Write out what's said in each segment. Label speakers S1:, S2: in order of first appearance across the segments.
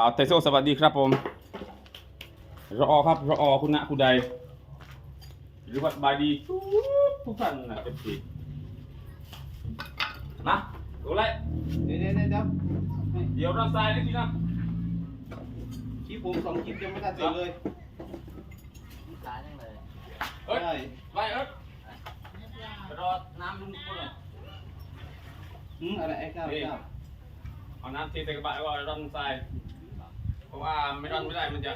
S1: บ่าวไทโซสวัสดีครับผมรอครับรอคุณนะคุณใด หรือว่าสบายดีทุกทุกท่านนะเอฟซีนะดูเลย
S2: เดี๋ยวเดี๋ยวเดี๋ยวเดี๋ยว
S1: เดี๋ยวรับสายนะพี่นะ
S2: คลิปผมสองคลิปยังไม่ทันเสร็จเลย
S3: ตายจังเลย
S1: เอ้ย
S2: ได้
S1: ไปเอ้ยรอน้ำลุงคนหน่อย
S2: หืมอะไรไอ้เก้าไอ้เก้า
S1: เอาน้ำเทใส่กระบะแล้วก็ร่อนทรายเพ ราะว่าไม่ร่อนไม่ได้มันจะ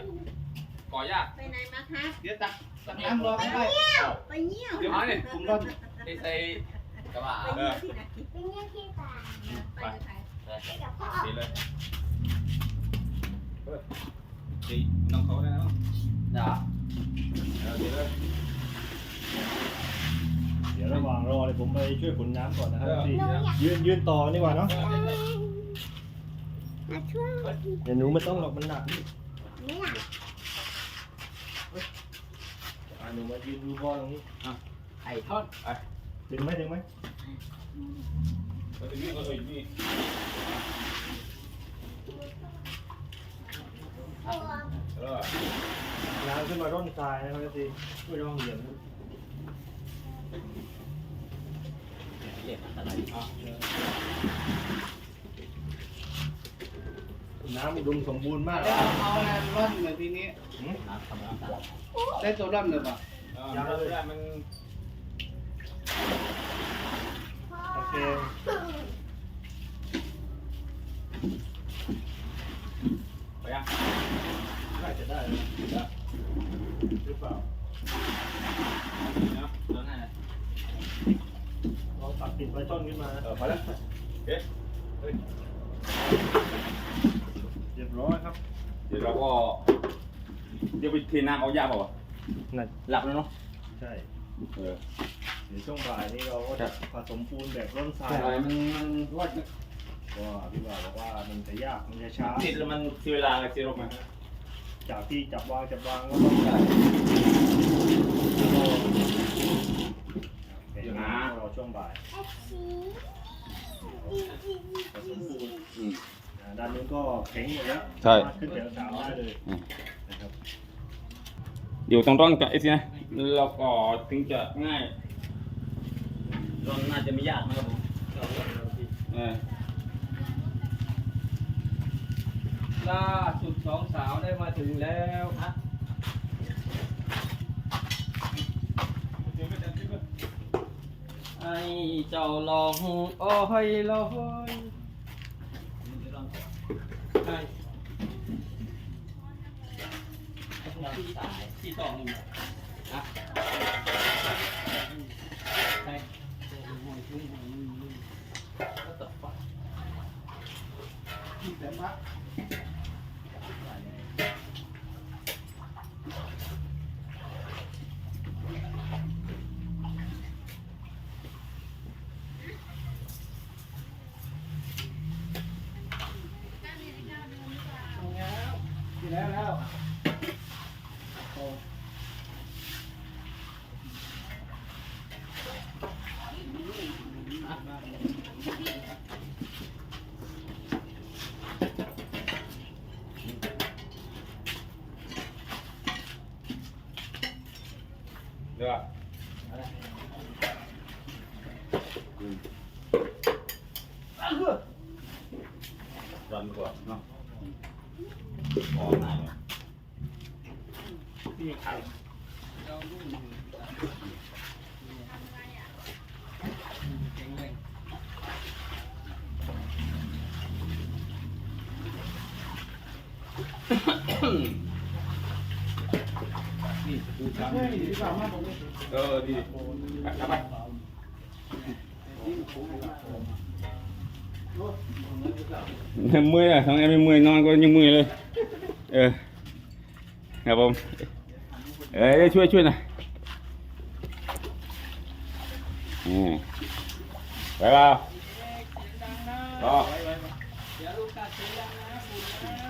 S1: ก่อยาก
S4: ไปไหนมาครับ
S2: เดี๋ยวตักตักน้ำรอไม่ได้
S4: ไปเยี่ยว
S1: เดี๋ยวมาเนี่ย
S2: ผมรอ
S1: เทใส่
S3: กระบะ
S4: ไปเยี่ยวที่ไหนไปเยี่ยวที่ป่าไปกับใครไปกับพ่อ
S1: เทเลยเฮ้ยดีน้องเขาได้แล้ว
S3: เดี๋ยว
S1: เออเทเลย
S5: เดี๋ยวระหว่างรอเลยผมไปช่วยขนน้ำก่อนนะครับ
S1: เออ
S5: พี่ยืนยืนต่อกันดีกว่าเนาะ
S4: มาช่วย
S5: เดี๋ยวหนูไม่ต้องหรอกมันหนัก
S4: ไม่อยาก
S5: อะหนูมายืนดูบอลตรงนี้
S3: ไอ้ทอด
S5: ถึงไหมถึงไหม
S1: ไปถึงนี่ก็เลยนี่
S4: ตัว
S1: เออ
S5: น้ำขึ้นมาร่อนทรายนะครับพี่ช่วยร้องเหยียบนะ
S3: เหล็กอะไร
S1: อะ
S5: น้ำอุดมสมบูรณ์มาก
S2: แล้วเอาอะไรร่อนเลยทีนี้
S3: น้ำทำน้ำตาล
S2: ได้ตัวร่อนเลยป่ะ
S1: เออมันไม่ได้มัน
S5: โอเค
S1: ไปยัง
S5: น่าจะได้แล้วหรือเปล่า
S1: นะ
S3: แล้วนั่น
S5: เราตัดติดไว้ต้นขึ้นมา
S1: เออพอแล้วโอเคเฮ้ย
S5: เรียบร้อยครับ
S1: เดี๋ยวเราก็ เดี๋ยวไปเทน้ำเอายาเปล่าวะ
S5: นั่น
S1: หลับแล้วเนาะ
S5: ใช่
S1: เออ
S5: เดี๋ยวช่วงบ่ายนี้เราก็จะผสมปูนแบบร่อนทราย
S1: ใช่มันมันรอด
S5: เพราะว่าพี่บ่าวบอกว่ามันจะยากมันจะช้า
S1: ติดแล้วมันเสียเวลาเลยเสียลมมา
S5: จากที่จับวางจับวางก็ต้องได้เดี๋ยวนะรอช่วงบ่ายผสมปูน
S1: อืม
S5: อ่าด้านนู้นก็แข็งหมดแล้ว
S1: ใช่
S5: สามารถขึ้นแถวสามได้เลย
S1: อืม
S5: นะครับ
S1: เดี๋ยวต้องร่อนกับไอ้สินะเราก็ถึงจะง่ายร่อนน่าจะไม่ยากนะครับผมเออ
S2: ล่าสุดสองสาวได้มาถึงแล้วฮะ
S3: ไอ้เจ้าลองโอ้ยลอยไอ้ีต่องนี่งนะไอ้ก็ตกปะ
S2: แต่พัก แล้วแล้ว
S1: เดี๋ยวร่อนก่อนเนาะขอหน่อยเนาะพี่ขาย
S2: นี่ดูครับเฮ้ยดีกว่ามากผมนี่
S1: เออดีกลับไปเมื่อยอะทั้งนี้ไม่เมื่อยนอนก็ยังเมื่อยเลย เออครับผมเอ้ยช่วยช่วยหน่อยอืมไปเปล่ารอ
S3: เดี๋ยวลูกตัดเสียงนะคุณนะ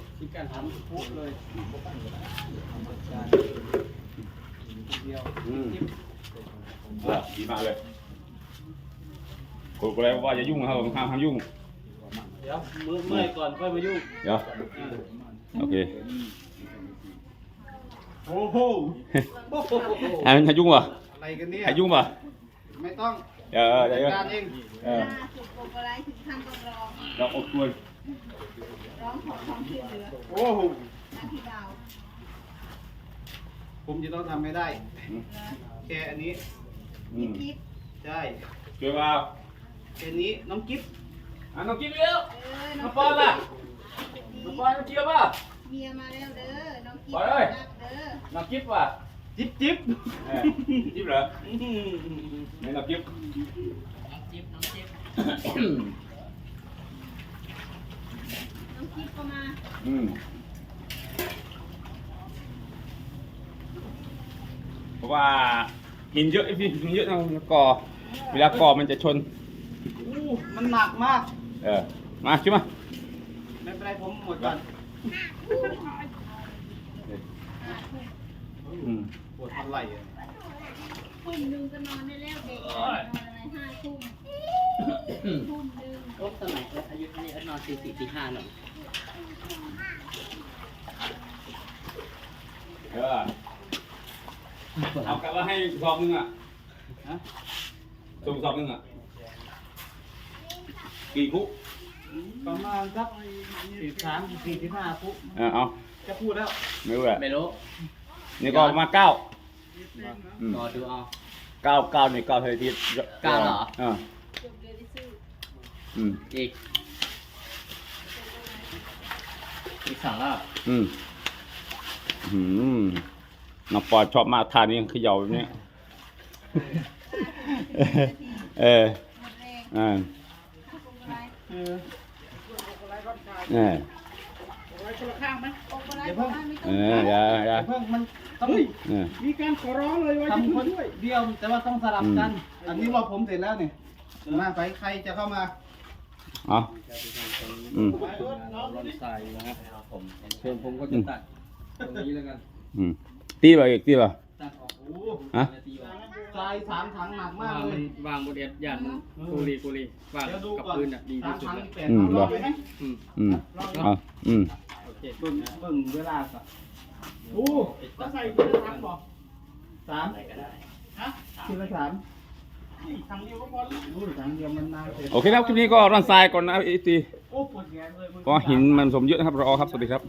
S3: ครับสามที่การทำปุ๊บเลยการเดียว
S1: อืมอะดีมากเลยกูก็เลยว่าจะยุ่งนะครับผมห้ามห้ามยุ่ง
S3: เดี๋ยวมือเมื่อยก่อนค่อยมายุ่ง
S1: เดี๋ยว โอเค
S2: โอ้โห
S1: ให้มันให้ยุ่งป่ะ
S2: อะไรกันเนี่ย
S1: ให้ยุ่งป่ะ
S2: ไม่ต้อง
S1: เดี๋ยวเออเดี๋ยวเดี๋ยว
S2: การเอง
S1: เออ
S4: ล่าสุดโกโกไลถึงขั้นต้องร้อง
S1: เราอบกวน
S4: ร้องขอความช่วยเหลือ
S2: โอ้โห
S4: หน้าที่เบา
S2: ผมจะต้องทำไม่ได้ แค่อันนี้
S1: อืม
S4: คิด
S2: ใช่
S1: ช่วยว่า
S2: แค่นี้น้องกิ๊บ
S1: อะน้องกิ๊บเร็ว
S4: เออ
S1: น้องปอนล่ะน้องปอนน้องกิ๊บป่ะ
S4: เมียมาแล้วเด้อ น้องกิ๊
S1: ไปเลย
S4: รักเด้อ
S1: น้องกิ๊บป่ะ
S2: จิ๊บจิ๊บ
S1: เออกิ๊บเหรอไม่น้องกิ๊บ
S3: จิ๊บน้องจิ๊บ
S4: น้องกิ๊บก็มา
S1: อืมเพราะว่าหินเยอะไอ้พี่หินเยอะนะมันก่อเวลาก่อมันจะชน
S2: อู้มันหนักมาก
S1: เออ มาชิมา
S2: ไม่เป็นไรผมหมดก่อน
S1: อืม
S2: ปวดทันไหล่อะ
S4: ทุ่มหนึ่งก็นอนได้แล้วเด็กนอนอะไรห้าทุ่มทุ่มหนึ่ง
S3: รถสมัยอายุนี่นอนสี่สี่ตีห้าหน่อย
S1: เออเอากลับมาให้สอบหนึงอะ
S2: ฮะ
S1: ส่งสอบหนึงอะกี่คุก
S2: ประมาณสักสี่สามสี่สิบห้าฟุต
S1: เออเอา
S2: จะพูดแล้ว
S1: ไม่รู้แหละ
S3: ไม่รู้
S1: นี่ก็ประมาณเก้าอืม
S3: รอดูเอา
S1: เก้าเก้านี่เก้าเทยที
S3: เก้าเหรอ
S1: เออ
S4: จบเดือนที่ซื้อ
S1: อืม
S3: อีก
S6: อีกสามรอบ
S1: อืมอืมน้องปอชอบมากทานนี้เขย่าแบบนี้ เออ
S4: หมดแรง
S1: อ่า
S4: โกโกไล
S2: เออ
S1: เออ
S4: โกโกไลบอกว่าไม่ต้
S1: เอ
S4: อง
S1: ออย่าอย่า
S2: เพิ่งมันต้อง
S1: เออ
S2: มีการขอร้องเลยว่าทำคนเดียวแต่ว่าต้องสลับกัน อันนี้รอผมเสร็จแล้วนี่มาไปใครจะเข้ามา
S1: เอาอืม
S3: ร้อนใส่นะครับผมส่วนผมก็จะตัดตรงนี้แล้วกัน
S1: อืมตีป่ะอีกตีป่ะ
S2: ตัดออกโอ้โห
S1: ฮะ
S2: ทรายสามถังหนักมาก
S3: วาง
S2: เล
S3: มั
S2: ย
S3: นวางบนเอ็ดยันกูรีกูรีวาง
S2: เดี๋ยวดู
S3: กับ
S2: ก่อน
S3: ปืนอะดี
S2: สา
S3: ที่
S2: ม
S3: สุด
S2: ถัง
S3: แล้ว
S2: นี่แปด
S1: อืม
S2: รอบเลยไหม
S3: อืม
S1: อืมเอาอืม
S3: โอเค
S2: เบิ่งเบิ่งเวลาก่อนโอ้ต้องใส่ทีละถังบอกสามฮะทีละสามถังเดียวก็พอแล้วรู้ถังเดียวมันนานเสร็จ
S1: โอเคนะครับคลิปนี้ก็ร่อนทรายก่อนนะไอตี
S2: โอ้ปวดแขนเลย
S1: เพราะหินมันสมเยอะนะครับรอครับ สวัสดีครับ